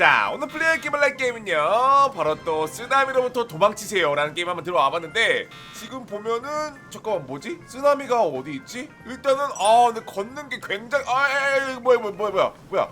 자 오늘 플레이할 게임을 할 게임은요 바로 또 쓰나미로부터 도망치세요 라는 게임 한번 들어와 봤는데 지금 보면은 잠깐만 뭐지? 쓰나미가 어디 있지? 일단은 아 근데 걷는 게 굉장히 아 뭐야 뭐야 뭐야 뭐야 뭐야?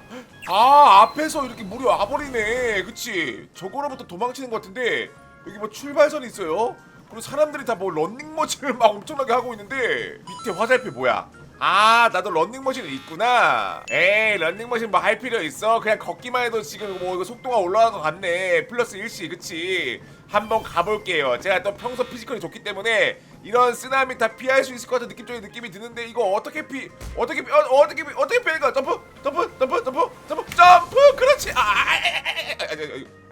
아 앞에서 이렇게 물이 와버리네. 그치? 저거로부터 도망치는 것 같은데 여기 뭐 출발선이 있어요? 그리고 사람들이 다 뭐 런닝머신을 막 엄청나게 하고 있는데 밑에 화살표 뭐야 아 나도 런닝머신이 있구나. 에이 런닝머신 뭐 할 필요 있어? 그냥 걷기만 해도 지금 뭐 속도가 올라간 것 같네. 플러스 1시 그치? 한번 가볼게요. 제가 또 평소 피지컬이 좋기 때문에 이런 쓰나미 다 피할 수 있을 것 같은 느낌적인 느낌이 드는데 이거 어떻게 피 어떻게 피 어, 어떻게 피 어떻게 피하는 거야? 점프 점프 점프 점프 점프 점프! 그렇지! 아, 아,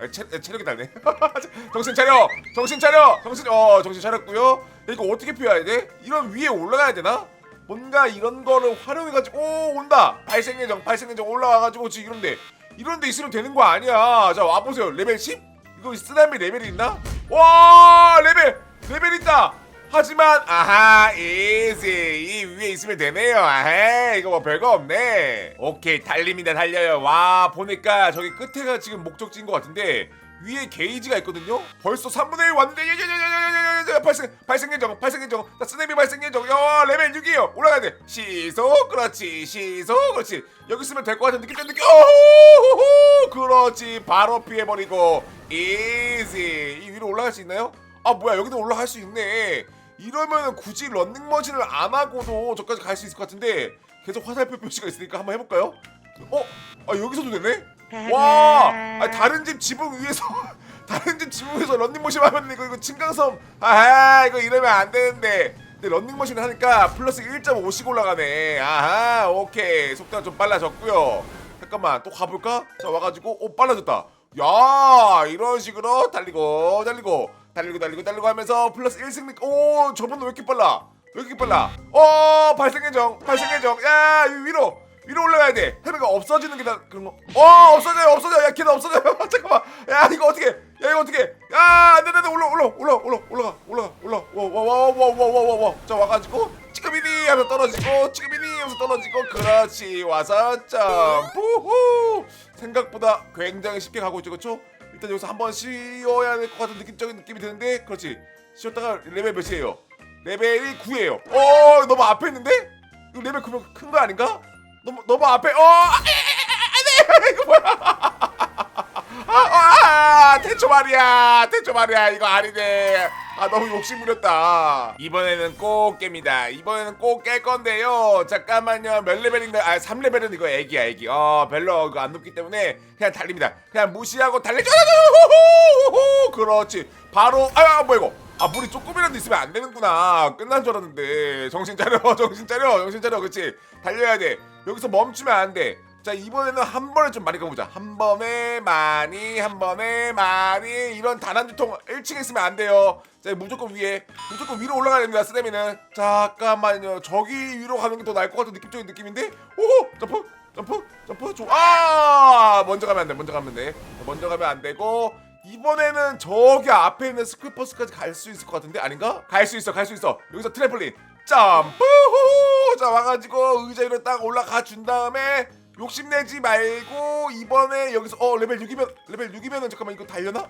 아, 아, 체, 체력이 달네. 정신 차려! 정신 차려! 정신 어 정신 차렸고요. 이거 어떻게 피해야 돼? 이런 위에 올라가야 되나 뭔가 이런 거를 활용해가지고 오 온다! 발생 예정 발생 예정 올라와가지고 지금 이런데 이런데 있으면 되는 거 아니야! 자 와보세요. 레벨 10 이거 쓰나미 레벨이 있나? 와 레벨! 레벨 있다! 하지만 아하 이지 이 위에 있으면 되네요. 아하 이거 뭐 별거 없네. 오케이 달립니다 달려요. 와 보니까 저기 끝에가 지금 목적지인 것 같은데 위에 게이지가 있거든요 벌써 3분의 1 왔는데 발생 발생 예정 발생 예정 나 스냅이 발생 예정 야 레벨 6이에요 올라가야 돼 시속 그렇지 시속 그렇지 여기 있으면 될 것 같은 느낌 느낌 오호호 그렇지 바로 피해버리고 이지 이 위로 올라갈 수 있나요? 아 뭐야 여기도 올라갈 수 있네 이러면 굳이 런닝머신을 안 하고도 저까지 갈 수 있을 것 같은데 계속 화살표 표시가 있으니까 한번 해볼까요? 어? 아 여기서도 되네? 와! 아, 다른 집 지붕 위에서 다른 집 지붕 위에서 런닝머신 하면 이거 이거 층강섬. 아하 이거 이러면 안 되는데. 근데 런닝머신 하니까 플러스 1.5씩 올라가네. 아하 오케이. 속도가 좀 빨라졌고요. 잠깐만 또 가볼까? 자 와가지고 오 빨라졌다. 야 이런 식으로 달리고 달리고 달리고 달리고 달리고 하면서 플러스 1승리. 오 저번도 왜 이렇게 빨라? 왜 이렇게 빨라? 어 발생 예정 발생 예정. 야 위로 위로 올라가야 돼. 헤매가 없어지는 게나 그런 거 어 없어져요 없어져요. 야 걔는 없어져요. 잠깐만. 야 이거 어떻게 야 이거 어떻게 야 안돼 안돼 올라 올라 올라 올라 올라가 올라가 올라 와와와와와와와자 와가지고 찌그미니 하면서 떨어지고 찌그미니 하면서 떨어지고 그렇지. 와서 점프 후. 생각보다 굉장히 쉽게 가고 있죠 그렇죠 일단 여기서 한번 쉬어야 될 것 같은 느낌적인 느낌이 드는데 그렇지. 쉬었다가 레벨 몇이에요? 레벨이 9예요. 어 너무 앞에 있는데? 이거 레벨 그러면 큰 거 아닌가 너무 너무 앞에 어 아, 네 이거 뭐야 아, 아, 대초 말이야 대초 말이야 이거 아니네 아 너무 욕심 부렸다 이번에는 꼭 깹니다 이번에는 꼭 깰 건데요 잠깐만요 몇 레벨인가 아 3레벨은 이거 애기야 애기 어 별로 이거 안 높기 때문에 그냥 달립니다 그냥 무시하고 달리죠. 그렇지 바로 아 뭐야 이거 아 물이 조금이라도 있으면 안 되는구나 끝난 줄 알았는데 정신 차려 정신 차려 정신 차려 그렇지 달려야 돼 여기서 멈추면 안 돼 자 이번에는 한 번에 좀 많이 가보자. 한 번에 많이 한 번에 많이. 이런 다단주통 1층에 있으면 안 돼요. 자 무조건 위에. 무조건 위로 올라가야 됩니다 쓰레미는. 잠깐만요. 저기 위로 가는 게 더 나을 것 같은 느낌적인 느낌인데? 오호! 점프! 점프! 점프! 좋아! 먼저 가면 안 돼. 먼저 가면 돼. 먼저 가면 안 되고 이번에는 저기 앞에 있는 스쿨버스까지 갈 수 있을 것 같은데? 아닌가? 갈 수 있어 갈 수 있어. 여기서 트램폴린 점프 후! 자 와가지고 의자 위로 딱 올라가 준 다음에 욕심내지 말고 이번에 여기서 어 레벨 6이면 레벨 6이면은 잠깐만 이거 달려나?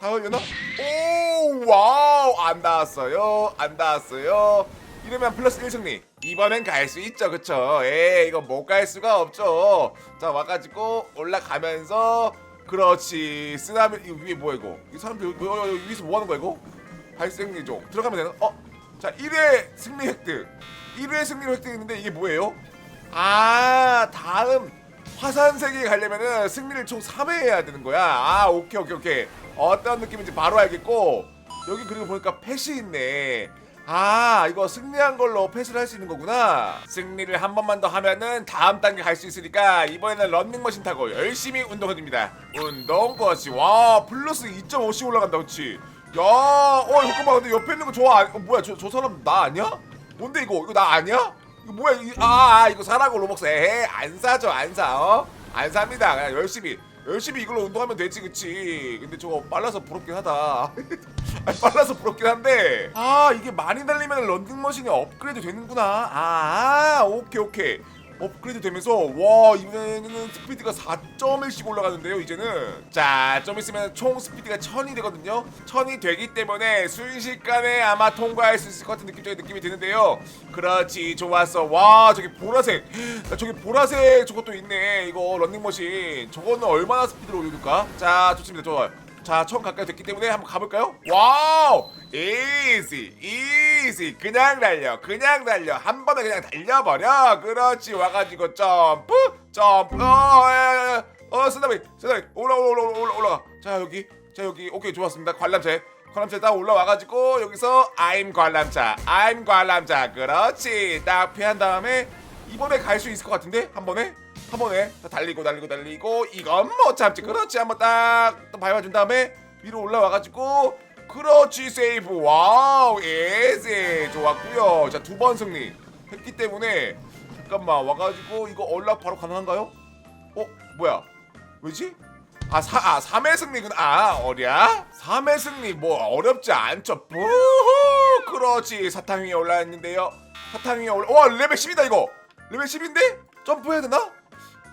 달려나? 오 와우! 안 닿았어요. 안 닿았어요. 이러면 플러스 1승리. 이번엔 갈 수 있죠. 그쵸? 에 이거 못 갈 수가 없죠. 자 와가지고 올라가면서 그렇지. 쓰나미 이거 위에 뭐야 이거? 이 사람들 여기, 여기, 여기 위에서 뭐 하는 거야 이거? 발생 예정 들어가면 되나? 어 자 1회 승리 획득. 1회 승리 획득했는데 이게 뭐예요? 아 다음 화산 세계에 가려면은 승리를 총 3회 해야 되는 거야. 아 오케이 오케이 오케이. 어떤 느낌인지 바로 알겠고 여기 그리고 보니까 펫이 있네. 아 이거 승리한 걸로 패스를 할 수 있는 거구나. 승리를 한 번만 더 하면은 다음 단계 갈 수 있으니까 이번에는 런닝머신 타고 열심히 운동해줍니다. 운동 거치 와 플러스 2.5씩 올라간다 그치 야 어 잠깐만. 근데 옆에 있는 거 좋아 어, 뭐야? 저, 저 사람 나 아니야? 뭔데 이거? 이거 나 아니야? 이거 뭐야? 이, 아, 아 이거 사라고 로벅스 에헤 안 사죠 안 사 어? 안 삽니다. 그냥 열심히 열심히 이걸로 운동하면 되지 그치? 근데 저거 빨라서 부럽긴 하다. 아니, 빨라서 부럽긴 한데. 아 이게 많이 달리면 런닝머신이 업그레이드 되는구나. 아 오케이 오케이 업그레이드 되면서 와 이번에는 스피드가 4.1씩 올라가는데요 이제는. 자좀 있으면 총 스피드가 1000이 되거든요. 1000이 되기 때문에 순식간에 아마 통과할 수 있을 것 같은 느낌적인 느낌이 드는데요. 그렇지 좋았어. 와 저기 보라색. 야, 저기 보라색 저것도 있네. 이거 런닝머신. 저거는 얼마나 스피드를 올려줄까? 자 좋습니다 좋아요 자, 처음 가까이 됐기 때문에 한번 가볼까요? 와우! 이지, 이지. 그냥 달려, 그냥 달려. 한 번에 그냥 달려버려. 그렇지. 와가지고 점프, 점프. 어, 야, 야, 야. 어, 쓰나미, 쓰나미. 올라, 올라, 올라, 올라, 올라가. 자, 여기. 자, 여기. 오케이, 좋았습니다. 관람차. 관람차 딱 올라와가지고 여기서 I'm 관람차, I'm 관람차. 그렇지. 딱 피한 다음에 이번에 갈 수 있을 것 같은데? 한 번에? 한 번에 다 달리고 달리고 달리고 이건 못 참지. 그렇지. 한번 딱또 밟아준 다음에 위로 올라와가지고 그렇지 세이브. 와우 예세. 좋았고요. 자 두 번 승리 했기 때문에 잠깐만 와가지고 이거 올라 바로 가능한가요? 어 뭐야? 왜지? 아, 사, 아 3회 승리군. 아 어랴? 3회 승리. 뭐 어렵지 않죠. 부후! 그렇지. 사탕 위에 올라있는데요. 사탕 위에 올라 와 레벨 10이다 이거. 레벨 10인데? 점프해야 되나?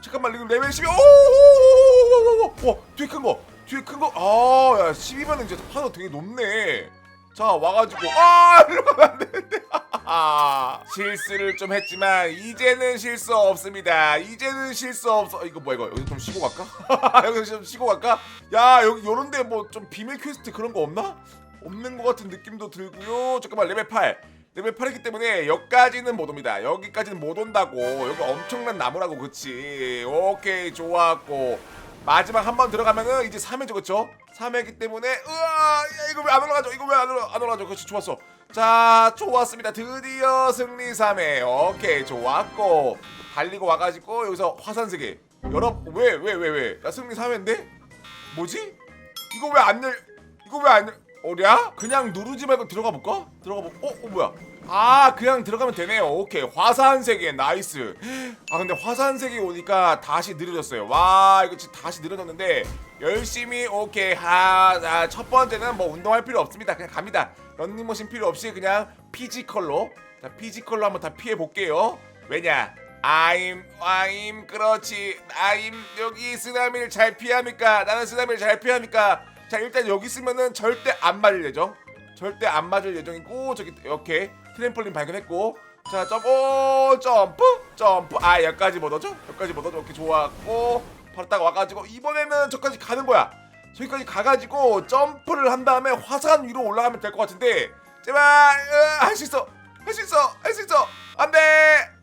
잠깐만 지금 레벨 10이. 오오오오오오오 뒤에 큰 거. 뒤에 큰 거 아 야 12만 이제 파도 되게 높네. 자 와가지고. 아 이러면 안 되는데. 실수를 좀 했지만 이제는 실수 없습니다. 이제는 실수 없어. 이거 뭐야 이거? 여기 좀 쉬고 갈까? 여기 좀 쉬고 갈까? 야 여기 요런데 뭐 좀 비밀 퀘스트 그런 거 없나? 없는 것 같은 느낌도 들고요. 잠깐만 레벨 8 레벨 8이기 때문에 여기까지는 못 옵니다. 여기까지는 못 온다고. 여기 엄청난 나무라고 그치. 오케이 좋았고 마지막 한 번 들어가면은 이제 3회죠 그쵸? 3회기 때문에 으아 야, 이거 왜 안 올라가죠? 이거 왜 안 올라 안 올라가죠? 그렇지 좋았어. 자 좋았습니다. 드디어 승리 3회. 오케이 좋았고 달리고 와가지고 여기서 화산 세계. 여러 왜왜 왜 왜? 나 승리 3회인데 뭐지? 이거 왜 안 열? 이거 왜 안 열? 어랴? 그냥 누르지 말고 들어가 볼까? 들어가 볼. 어, 어 뭐야? 아 그냥 들어가면 되네요. 오케이 화산 세계 나이스. 아 근데 화산 세계 오니까 다시 느려졌어요. 와 이거 진짜 다시 느려졌는데 열심히 오케이 하첫 번째는 뭐 운동할 필요 없습니다. 그냥 갑니다. 런닝머신 필요 없이 그냥 피지컬로 자 피지컬로 한번 다 피해 볼게요. 왜냐? I'm I'm 그렇지 I'm 여기 쓰나미를 잘 피합니까? 나는 쓰나미를 잘 피합니까? 자 일단 여기 있으면은 절대 안 맞을 예정. 절대 안 맞을 예정이고 저기 이렇게 트램폴린 발견했고. 자 점프 오, 점프 점프. 아 여기까지 못 오죠? 여기까지 못 오죠? 오케이 좋았고. 바로 딱 와가지고 이번에는 저까지 가는 거야. 저기까지 가가지고 점프를 한 다음에 화산 위로 올라가면 될 것 같은데. 제발 할 수 있어 할 수 있어 할 수 있어. 안돼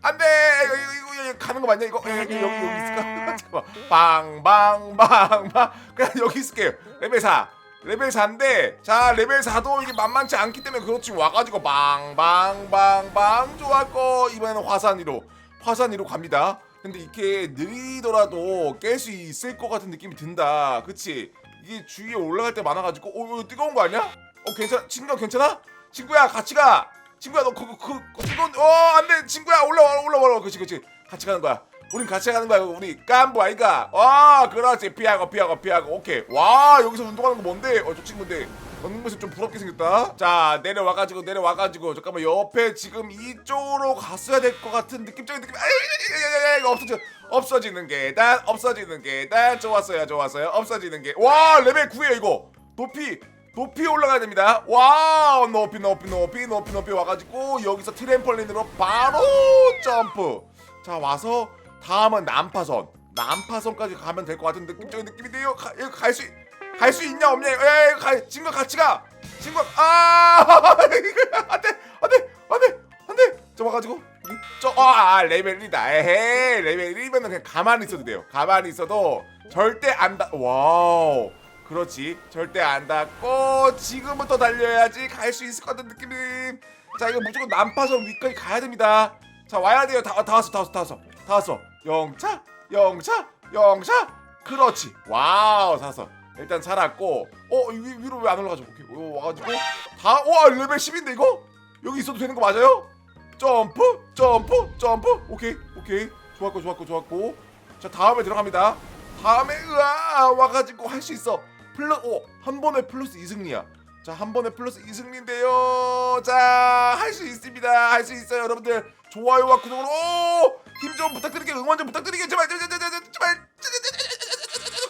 안돼. 이거 이거, 이거, 이거 가는 거 맞냐 이거? 여기 여기 여기 있을까? 잠깐만. 빵빵빵빵. 그냥 여기 있을게요. 레벨 4 레벨 4인데 자 레벨 4도 이게 만만치 않기 때문에 그렇지. 와가지고 빵빵빵빵. 좋았고 이번에는 화산 위로. 화산 위로 갑니다. 근데 이렇게 느리더라도 깰 수 있을 것 같은 느낌이 든다. 그치? 이게 주위에 올라갈 때 많아가지고 어 이거 뜨거운 거 아니야? 어 괜찮아 친구야 괜찮아? 친구야 같이 가 친구야 너 그거 그, 그 뜨거운 어 안 돼 친구야 올라와 올라와 그렇지 그렇지 같이 가는 거야 우린 같이 가는 거야 우리 깐부 아이가 와 그렇지 피하고 피하고 피하고 오케이 와 여기서 운동하는 거 뭔데 어저 친구인데 걷는 모습 좀 부럽게 생겼다 자 내려와가지고 내려와가지고 잠깐만 옆에 지금 이쪽으로 갔어야 될 것 같은 느낌적인 느낌 이거 없어져 없어지는 계단 없어지는 계단 좋았어요 좋았어요 없어지는 게와 레벨 9에요 이거 높이 높이 올라가야 됩니다. 와우 높이 높이 높이 높이 높이 와가지고 여기서 트램펄린으로 바로 점프. 자 와서 다음은 난파선. 난파선까지 가면 될 것 같은 느낌적인 느낌인데요. 갈수 갈 수 있냐 없냐? 에이 가, 친구 같이 가. 친구 아 안돼 안돼 안돼 안돼. 저 와가지고 저아 아, 레벨 1이다. 에헤 레벨 1이면 그냥 가만히 있어도 돼요. 가만히 있어도 절대 안 다. 와우. 그렇지. 절대 안 닿고 지금부터 달려야지 갈 수 있을 것 같은 느낌이. 자 이거 무조건 난파선 위까지 가야 됩니다. 자 와야 돼요. 다, 다 왔어 다 왔어 다 왔어. 다 왔어. 영차 영차 영차. 그렇지. 와우 다 왔어. 일단 살았고. 어 위, 위로 왜 안 올라가죠? 오케이. 어, 와가지고. 다와 레벨 10인데 이거? 여기 있어도 되는 거 맞아요? 점프 점프 점프. 오케이 오케이. 좋았고 좋았고 좋았고. 자 다음에 들어갑니다. 다음에 으아 와가지고 할 수 있어 플러 오한 번에 플러스 2승리야. 자 한 번에 플러스 2승리인데요. 자 할 수 있습니다. 할 수 있어요 여러분들. 좋아요와 구독으로 오! 힘좀 부탁드릴게요. 응원 좀 부탁드릴게요. 제발 제발 제발 제발 제발.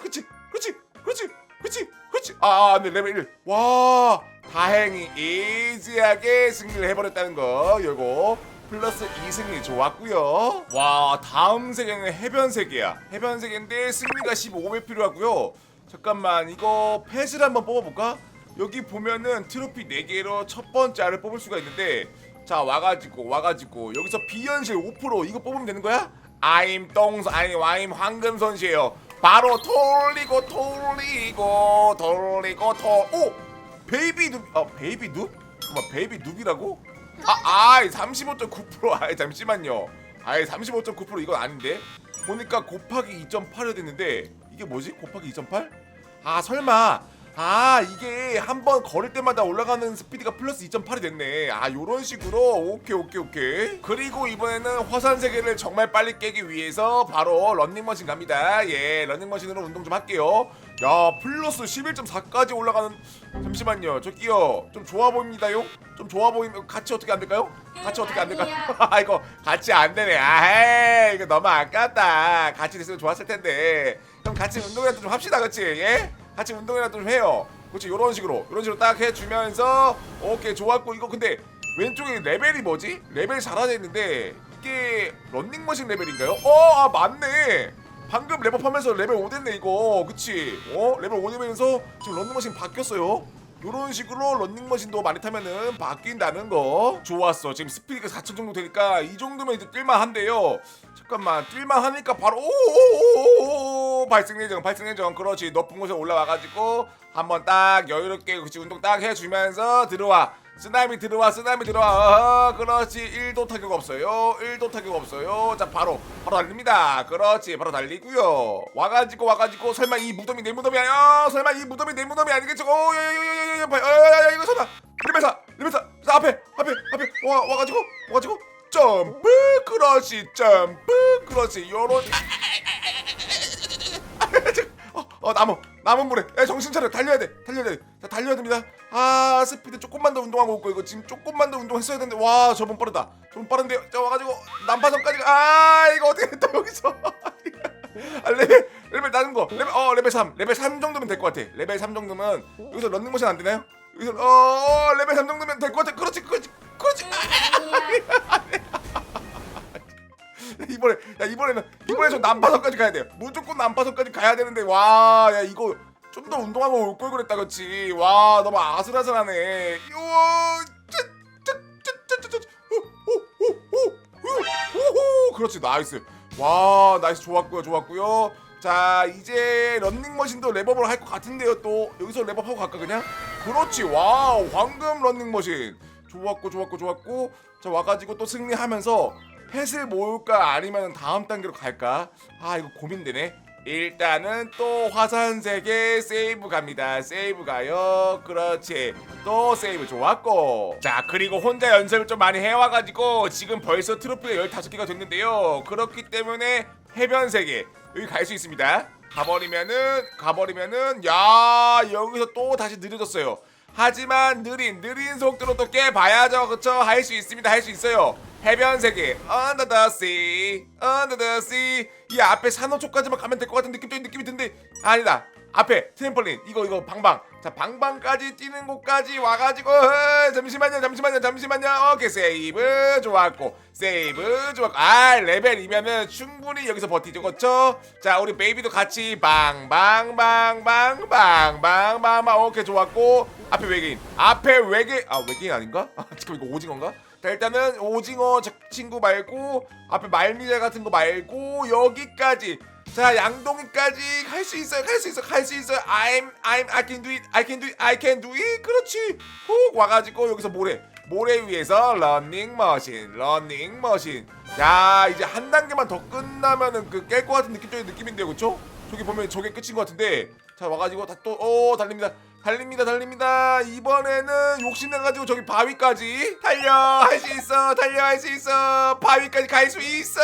그렇지 그렇지 그렇지 그렇지 그렇지 아 네, 레벨 1 와 다행히 이지하게 승리를 해 버렸다는 거. 요거 플러스 2승리 좋았고요. 와 다음 세계는 해변 세계야. 해변 세계인데 승리가 15배 필요하고요 잠깐만 이거 펫을 한번 뽑아볼까? 여기 보면은 트로피 4개로 첫 번째 알을 뽑을 수가 있는데 자 와가지고 와가지고 여기서 비현실 5% 이거 뽑으면 되는 거야? 아임 똥선 아니 와임 황금선시에요 바로 돌리고 돌리고 돌리고 돌오 베이비 눕, 어 베이비 눕? 잠깐만 베이비 눕이라고? 아, 아이 35.9% 아이 잠시만요 아이 35.9% 이건 아닌데 보니까 곱하기 2.8이 됐는데 이게 뭐지? 곱하기 2.8? 아 설마. 아 이게 한 번 걸을 때마다 올라가는 스피드가 플러스 2.8이 됐네. 아 요런 식으로. 오케이 오케이 오케이. 그리고 이번에는 화산 세계를 정말 빨리 깨기 위해서 바로 런닝머신 갑니다. 예 런닝머신으로 운동 좀 할게요. 야 플러스 11.4까지 올라가는 잠시만요. 저기요 좀 좋아 보입니다요? 좀 좋아 보이면 같이 어떻게 안 될까요? 같이 어떻게 안 될까요? 아 이거 같이 안 되네. 아헤 이거 너무 아깝다. 같이 됐으면 좋았을 텐데 그럼 같이 운동이라도 좀 합시다 그치 예 같이 운동이라도 좀 해요 그렇지 요런 식으로 요런 식으로 딱 해주면서 오케이 좋았고 이거 근데 왼쪽에 레벨이 뭐지 레벨 잘하져 있는데 이게 런닝머신 레벨인가요 어아 맞네 방금 랩업하면서 레벨 5 됐네 이거 그치 어 레벨 5 되면서 지금 런닝머신 바뀌었어요 요런 식으로 런닝머신도 많이 타면은 바뀐다는 거 좋았어 지금 스피드가 4천 정도 되니까 이 정도면 이제 뛸만한데요 잠깐만 뛸만하니까 바로 오오오오오 발생 예정 발생 예정. 그렇지. 높은 곳에 올라와가지고 한번 딱 여유롭게 그치 운동 딱 해주면서 들어와. 쓰나미 들어와 쓰나미 들어와. 어, 그렇지. 1도 타격 없어요. 1도 타격 없어요. 자 바로 바로 달립니다. 그렇지. 바로 달리고요. 와가지고 와가지고. 설마 이 무덤이 내 무덤이 아니야? 설마 이 무덤이 내 무덤이 아니겠지? 오야야야야야 야야 이거 설마. 리베사 리베사. 자, 앞에 앞에 앞에. 와 와가지고 와가지고. 점프. 그렇지. 점프. 그렇지. 요런 어, 어 나무 나무 물에. 야, 정신 차려. 달려야 돼. 달려야 돼. 자, 달려야 됩니다. 아 스피드 조금만 더 운동하고 올거 이거 지금 조금만 더 운동했어야 되는데. 와 저번 빠르다. 저번 빠른데 자 와가지고 난파선까지. 아 이거 어떻게 또 여기서. 아, 레벨 레벨 낮은 거. 레벨 어 레벨 3 레벨 3 정도면 될 것 같아. 레벨 3 정도면 여기서 런닝머신 안 되나요? 여기서 어, 어 레벨 3 정도면 될 것 같아. 그렇지 그렇지 그렇지 이번에 야 이번에는 이번에 저 난파선까지 가야 돼요. 무조건 난파선까지 가야 되는데 와 야 이거 좀 더 운동하고 올걸 그랬다 그렇지. 와 너무 아슬아슬하네. 우와 오오오오오오오 그렇지 나이스. 와 나이스 좋았고요 좋았고요. 자 이제 런닝머신도 랩업을 할 것 같은데요 또 여기서 랩업하고 갈까 그냥? 그렇지 와우 황금 런닝머신 좋았고 좋았고 좋았고 자 와가지고 또 승리하면서 펫을 모을까 아니면 다음 단계로 갈까? 아 이거 고민되네. 일단은 또 화산세계 세이브 갑니다. 세이브 가요. 그렇지. 또 세이브 좋았고. 자 그리고 혼자 연습을 좀 많이 해와가지고 지금 벌써 트로피가 15개가 됐는데요. 그렇기 때문에 해변세계 여기 갈 수 있습니다. 가버리면은 가버리면은 야 여기서 또 다시 느려졌어요. 하지만 느린 느린 속도로 또 깨봐야죠 그쵸 할 수 있습니다 할 수 있어요 해변 세계 under the sea under the sea. 이 앞에 산호초까지만 가면 될 것 같은 느낌적인 느낌이 드는데 아니다. 앞에 트램펄린 이거 이거 방방. 자 방방까지 뛰는 곳까지 와가지고 어, 잠시만요 잠시만요 잠시만요. 오케이 세이브. 좋았고 세이브. 좋았고. 아 레벨이면은 충분히 여기서 버티죠. 그쵸? 자 우리 베이비도 같이 방방방방방방방방. 오케이 좋았고. 앞에 외계인. 앞에 외계 아 외계인 아닌가? 아 지금 이거 오징어인가 자 일단은 오징어 저 친구 말고 앞에 말미잘 같은 거 말고 여기까지. 자 양동이까지 갈 수 있어요 갈 수 있어 갈 수 있어요. I'm I'm I can do it I can do it I can do it. 그렇지. 훅 와가지고 여기서 모래 모래 위에서 러닝 머신 러닝 머신. 야 이제 한 단계만 더 끝나면은 그 깰 것 같은 느낌적인 느낌인데요 그쵸? 저기 보면 저게 끝인 것 같은데. 자 와가지고 다 또오 달립니다 달립니다 달립니다. 이번에는 욕심내가지고 저기 바위까지 달려. 할 수 있어 달려. 할 수 있어. 바위까지 갈 수 있어.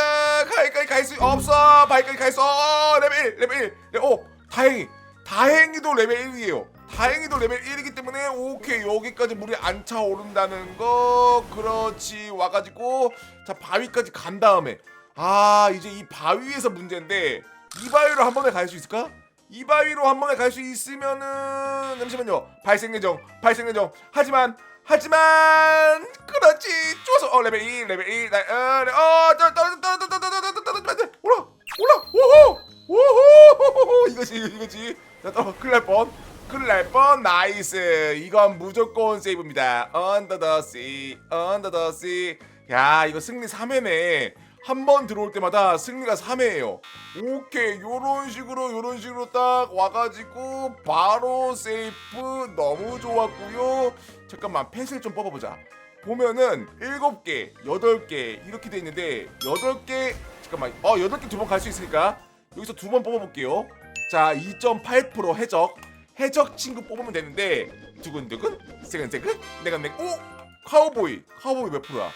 바위까지 갈 수 없어. 바위까지 갈수 어. 레벨 1 레벨 1오 다행히. 다행히도 레벨 1이에요. 다행히도 레벨 1이기 때문에 오케이 여기까지 물이 안 차오른다는 거 그렇지 와가지고 자 바위까지 간 다음에. 아 이제 이 바위에서 문제인데 이 바위로 한 번에 갈 수 있을까? 이 바위로 한 번에 갈 수 있으면은 잠시만요 발생 예정 발생 예정 하지만 하지만 그렇지 좋아서 어 레벨 2 레벨 1 나, 어, 레- 어 떨- 떨- 떨- 떨- 떨- 떨- 떨- 떨- 떨- 떨- 떨- 올라 올라 오호 오호 이거지 이거지 자 떨어 큰일 날뻔 큰일 날뻔 나이스 이건 무조건 세이브입니다 언더 더씨 언더 더씨 야 이거 승리 3회네 한 번 들어올 때마다 승리가 3회예요. 오케이 요런 식으로 요런 식으로 딱 와가지고 바로 세이프. 너무 좋았고요. 잠깐만 펜슬 좀 뽑아보자. 보면은 7개, 8개 이렇게 돼 있는데 8개 잠깐만 어 8개 두 번 갈 수 있으니까 여기서 두 번 뽑아볼게요. 자 2.8% 해적. 해적 친구 뽑으면 되는데 두근두근 세근세근 내가 내오! 카우보이. 카우보이 몇 프로야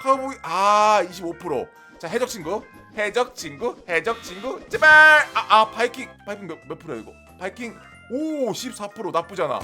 카우보이 아 25%자 해적 친구. 해적 친구 해적 친구. 제발! 아, 아 바이킹 바이킹 몇, 몇 프로야 이거? 바이킹? 오 14% 나쁘지 않아.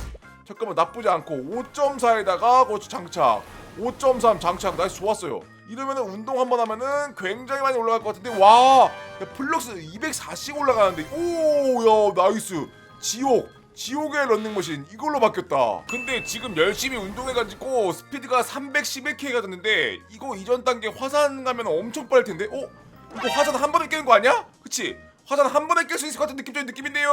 잠깐만 나쁘지 않고 5.4에다가 고추 장착. 5.3 장착. 나이스 좋았어요. 이러면은 운동 한 번 하면은 굉장히 많이 올라갈 것 같은데 와! 야, 플럭스 240 올라가는데. 오야 나이스. 지옥 지옥의 런닝머신 이걸로 바뀌었다 근데 지금 열심히 운동해가지고 스피드가 311K가 됐는데 이거 이전 단계 화산 가면 엄청 빠를 텐데 어? 이거 화산 한 번에 깨는 거 아니야? 그치? 화산 한 번에 깰 수 있을 것 같은 느낌적인 느낌인데요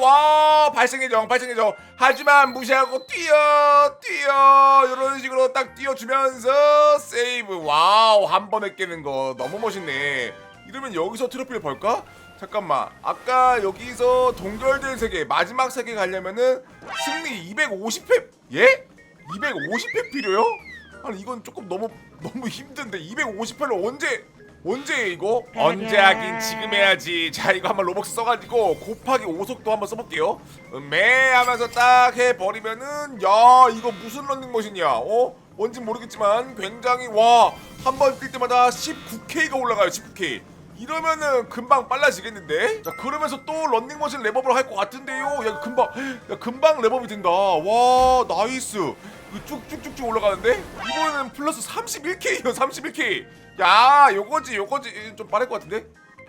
와 발생해정 발생해정 하지만 무시하고 뛰어 뛰어 이런 식으로 딱 뛰어주면서 세이브 와우 한 번에 깨는 거 너무 멋있네 이러면 여기서 트로피를 벌까? 잠깐만 아까 여기서 동결된 세계 마지막 세계 가려면은 승리 250회 예? 250회 필요요? 아니 이건 조금 너무 너무 힘든데 250회를 언제 언제 이거? 언제 하긴 지금 해야지 자 이거 한번 로벅스 써가지고 곱하기 5속도 한번 써볼게요 매 하면서 딱 해버리면은 야 이거 무슨 런닝머신이야 어? 뭔지 모르겠지만 굉장히 와 한 번 뛸 때마다 19K가 올라가요 19K 이러면은 금방 빨라지겠는데? 자 그러면서 또 런닝머신 랩업을 할 것 같은데요 야 금방 야 금방 랩업이 된다 와 나이스 쭉쭉쭉쭉 올라가는데? 이번에는 플러스 31K요 31K 야 요거지 요거지 좀 빠를 것 같은데?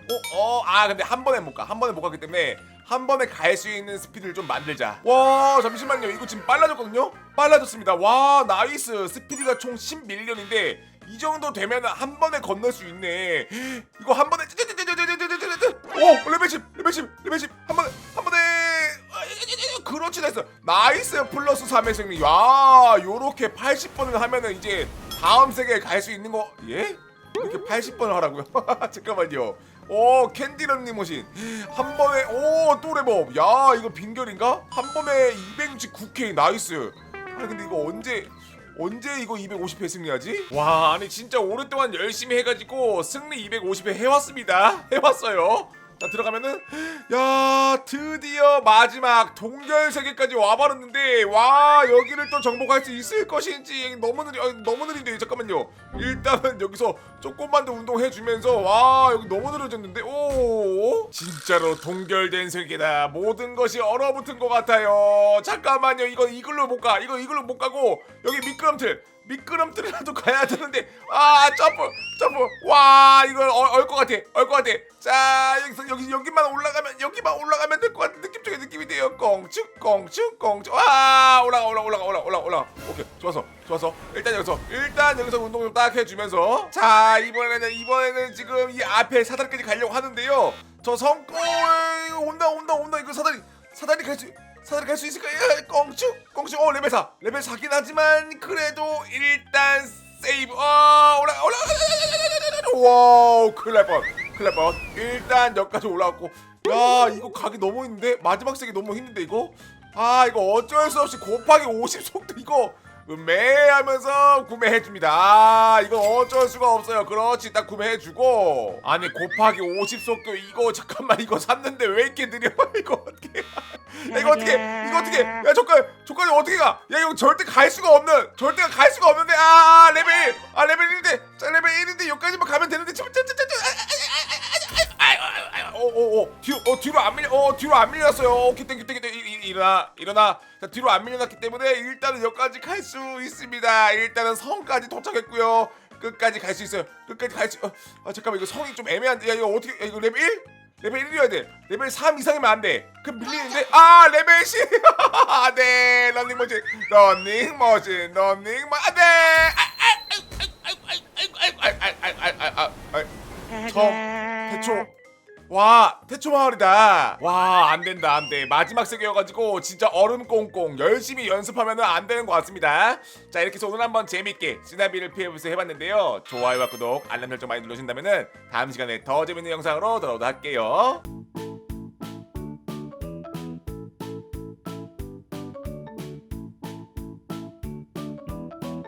어? 어? 아 근데 한 번에 못 가 한 번에 못 가기 때문에 한 번에 갈 수 있는 스피드를 좀 만들자 와 잠시만요 이거 지금 빨라졌거든요? 빨라졌습니다 와 나이스 스피드가 총 10밀리언인데 이 정도 되면 한 번에 건널 수 있네. 이거 한 번에 오 레벨 10 레벨 10 레벨 10한 번에 그렇지 됐어. 나이스 플러스 3의 승리. 야 요렇게 80번을 하면은 이제 다음 세계에 갈 수 있는 거 예? 이렇게 80번을 하라고요? 잠깐만요. 오 캔디런님 머신. 한 번에 오또 랩업. 야 이거 빈결인가? 한 번에 269K 나이스. 아니 근데 이거 언제 언제 이거 250회 승리하지? 와 아니 진짜 오랫동안 열심히 해가지고 승리 250회 해왔습니다 해왔어요 자 들어가면은 야 드디어 마지막 동결 세계까지 와버렸는데 와 여기를 또 정복할 수 있을 것인지 너무 느리 아, 너무 느린데 잠깐만요. 일단은 여기서 조금만 더 운동해주면서 와 여기 너무 느려졌는데 오 진짜로 동결된 세계다. 모든 것이 얼어붙은 것 같아요. 잠깐만요. 이거 이걸로 못 가. 이거 이걸로 못 가고 여기 미끄럼틀 미끄럼틀이라도 가야 되는데. 아 점프 점프. 와 이거 얼것 같아 얼 것 같아. 자 여기서 여기 여기만 올라가면 여기만 올라가면 될 것 같은 느낌적인 느낌이 돼요. 꽁충 꽁충 꽁충 와 올라가 올라가 올라가 올라가 올라가 올라가. 오케이 좋았어 좋았어. 일단 여기서 일단 여기서 운동 좀 딱 해주면서. 자 이번에는 이번에는 지금 이 앞에 사다리까지 가려고 하는데요. 저 성골 온다 온다 온다. 이거 사다리 사다리 갈수 사다리 갈 수 있을까요? 꽁충 꽁충. 어 레벨 4 레벨 4긴 하지만 그래도 일단 세이브. 어 올라 올라 와우 큰일 날뻔. 큰일 날뻔. 일단 여기까지 올라왔고. 야 이거 가기 너무 힘든데? 마지막 세계 너무 힘든데 이거? 아 이거 어쩔 수 없이 곱하기 50 속도 이거 매하면서 구매해줍니다. 아, 이거 어쩔 수가 없어요. 그렇지, 딱 구매해주고. 아니, 곱하기 50 속도 이거, 잠깐만, 이거 샀는데 왜 이렇게 느려? 이거 어떻게. 야, 이거 어떻게, 이거 어떻게. 야, 조건, 조건이 어떻게 가? 야, 이거 절대 갈 수가 없는, 절대 갈 수가 없는데, 아, 아 레벨, 아, 레벨 1인데, 자, 레벨 1인데, 여기까지만 가면 되는데, 지금, 아유, 아유, 어, 어, 어, 뒤로, 어, 뒤로 안 밀려, 어, 뒤로 안 밀렸어요. 오케이, 땡큐, 땡큐, 땡큐, 일- 일- 일어나, 일어나. 자, 뒤로 안 밀려났기 때문에 일단은 여기까지 갈 수 있습니다. 일단은 성까지 도착했고요. 끝까지 갈 수 있어요 끝까지 갈 수 어, 아 잠깐만 이거 성이 좀 애매한데 야 이거 어떻게 야, 이거 레벨 1? 레벨 1이어야 돼 레벨 3 이상이면 안 돼 그럼 밀리는데 아 레벨 10 안돼 런닝머신 런닝머신 런닝머 안돼 처음 태초 와 태초 마을이다. 와 안된다 안돼. 마지막 세계여가지고 진짜 얼음 꽁꽁 열심히 연습하면은 안되는 것 같습니다. 자 이렇게 해서 오늘 한번 재밌게 시나비를 피해보면서 해봤는데요. 좋아요와 구독 알람 설정 많이 눌러주신다면은 다음 시간에 더 재밌는 영상으로 돌아오도록 할게요